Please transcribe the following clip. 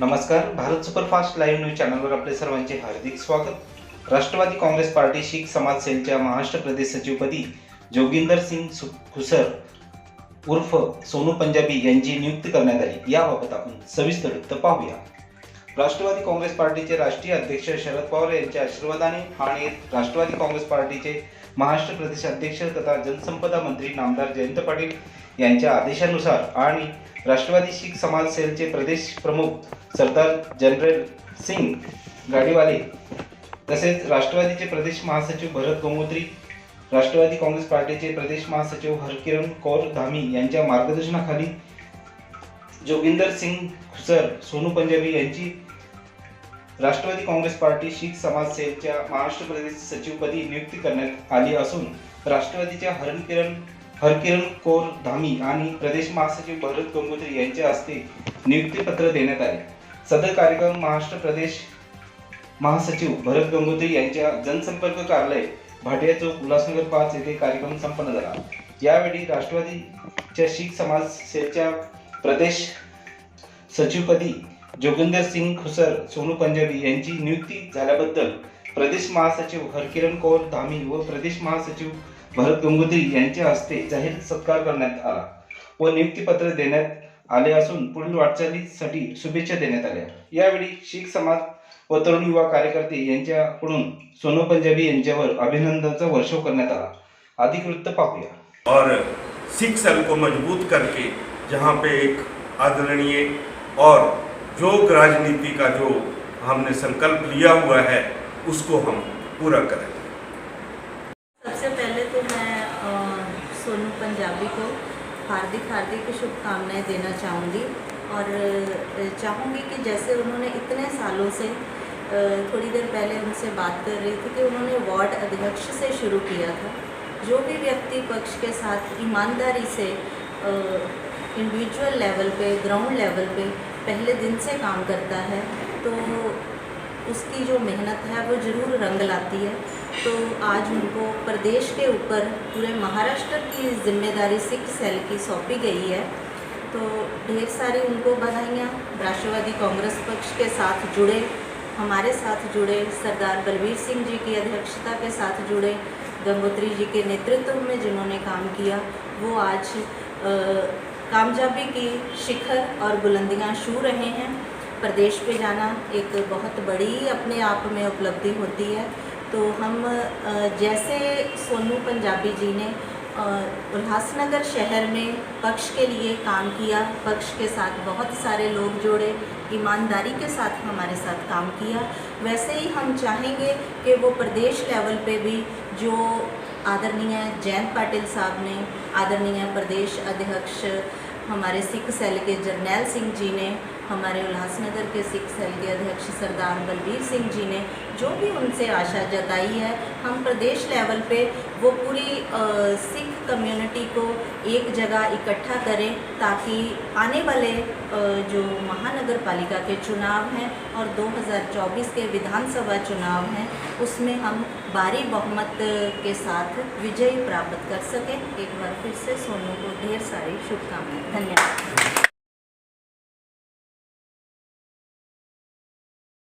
नमस्कार Bharat superfast live news चॅनलवर आपले सर्वांचे हार्दिक स्वागत. राष्ट्रवादी काँग्रेस पार्टी शीख समाज सेलच्या महाराष्ट्र प्रदेश सचिवपदी जोगिंदर सिंग खुसर उर्फ सोनू पंजाबी यांची नियुक्ती करण्यात आली. याबाबत आपण सविस्तर वृत्त पाहूया राष्ट्रवादी काँग्रेस पार्टीचे राष्ट्रीय अध्यक्ष शरद पवार यांच्या आशीर्वादाने आणि राष्ट्रवादी काँग्रेस पार्टीचे महाराष्ट्र प्रदेश अध्यक्ष तथा जनसंपदा मंत्री नामदार जयंत पाटील यांच्या आदेशानुसार आणि राष्ट्रवादी शीख समाज सेलचे प्रदेश प्रमुख सरदार जनरल सिंग गाडीवाले तसेच राष्ट्रवादीचे प्रदेश महासचिव भरत गंगोत्री राष्ट्रवादी काँग्रेस पार्टीचे प्रदेश महासचिव हरकिरण कौर धामी यांच्या मार्गदर्शनाखाली जोगिंदर सिंग खुसर सोनू पंजाबी यांची राष्ट्रवादी काँग्रेस पार्टी शीख समाज सेलच्या महाराष्ट्र प्रदेश सचिवपदी नियुक्ती करण्यात आली असून राष्ट्रवादीच्या हरणकिरण हरकिरण कौर धामी आणि प्रदेश महासचिव भरत गंगोत्री यांच्या हस्ते नियुक्तीपत्र देण्यात आले. सदर कार्यक्रम महाराष्ट्र प्रदेश महासचिव भरत गंगोत्री यांच्या जनसंपर्क कार्यालय भाटिया चौक उल्हासनगर पाच येथे कार्यक्रम संपन्न झाला. यावेळी राष्ट्रवादीच्या शीख समाज सेलच्या प्रदेश सचिवपदी जोगिंदर सिंग खुसर सोनू पंजाबी यांची नियुक्ती झाल्याबद्दल प्रदेश महासचिव हरकिरण कौर धामी व प्रदेश महासचिव भरत गंगोत्री हस्ते जाहीर सत्कार करण्यात आला व नियुक्तीपत्र देण्यात आले असून शुभेच्छा देण्यात आल्या. शीख समाज व तरुण युवा कार्यकर्ते यांच्याकडून सोनू पंजाबी यांच्यावर अभिनंदनाचा वर्षाव करण्यात आला. अधिक और सिख सेल को मज़बूत करके जहाँ पे एक आदरणीय और योग राजनीति का जो हमने संकल्प लिया हुआ है, उसको हम पूरा करें सबसे पहले तो मैं अ, सोनू पंजाबी को हार्दिक हार्दिक शुभकामनाएँ देना चाहूँगी। और चाहूँगी कि जैसे उन्होंने इतने सालों से थोड़ी देर पहले उनसे बात कर रही थी कि उन्होंने वार्ड अध्यक्ष से शुरू किया था। जो भी व्यक्ति पक्ष के साथ ईमानदारी से इंडिविजुअल लेवल पे ग्राउंड लेवल पे पहले दिन से काम करता है तो उसकी जो मेहनत है, वो ज़रूर रंग लाती है। तो आज उनको प्रदेश के ऊपर पूरे महाराष्ट्र की ज़िम्मेदारी सिख सेल की सौंपी गई है। तो ढेर सारी उनको बधाइयाँ, राष्ट्रवादी कांग्रेस पक्ष के साथ जुड़े, हमारे साथ जुड़े, सरदार बलवीर सिंह जी की अध्यक्षता के साथ जुड़े, गंगोत्री जी के नेतृत्व में जिन्होंने काम किया, वो आज कामयाबी की शिखर और बुलंदियाँ छू रहे हैं। प्रदेश पे जाना एक बहुत बड़ी अपने आप में उपलब्धि होती है। तो हम जैसे सोनू पंजाबी जी ने उल्लासनगर शहर में पक्ष के लिए काम किया, पक्ष के साथ बहुत सारे लोग जोड़े, ईमानदारी के साथ हमारे साथ काम किया। वैसे ही हम चाहेंगे कि वो प्रदेश लेवल पे भी जो आदरणीय जयंत पाटिल साहब ने, आदरणीय प्रदेश अध्यक्ष हमारे सिख सेल के जरनैल सिंह जी ने हमारे उल्लासनगर के सिख सेल के अध्यक्ष सरदार बलबीर सिंह जी ने जो भी उनसे आशा जताई है, हम प्रदेश लेवल पे वो पूरी सिख कम्युनिटी को एक जगह इकट्ठा करें ताकि आने वाले जो महानगर पालिका के चुनाव हैं और 2024 के विधानसभा चुनाव हैं, उसमें हम भारी बहुमत के साथ विजय प्राप्त कर सकें। एक बार फिर से सोनू को ढेर सारी शुभकामनाएँ। धन्यवाद।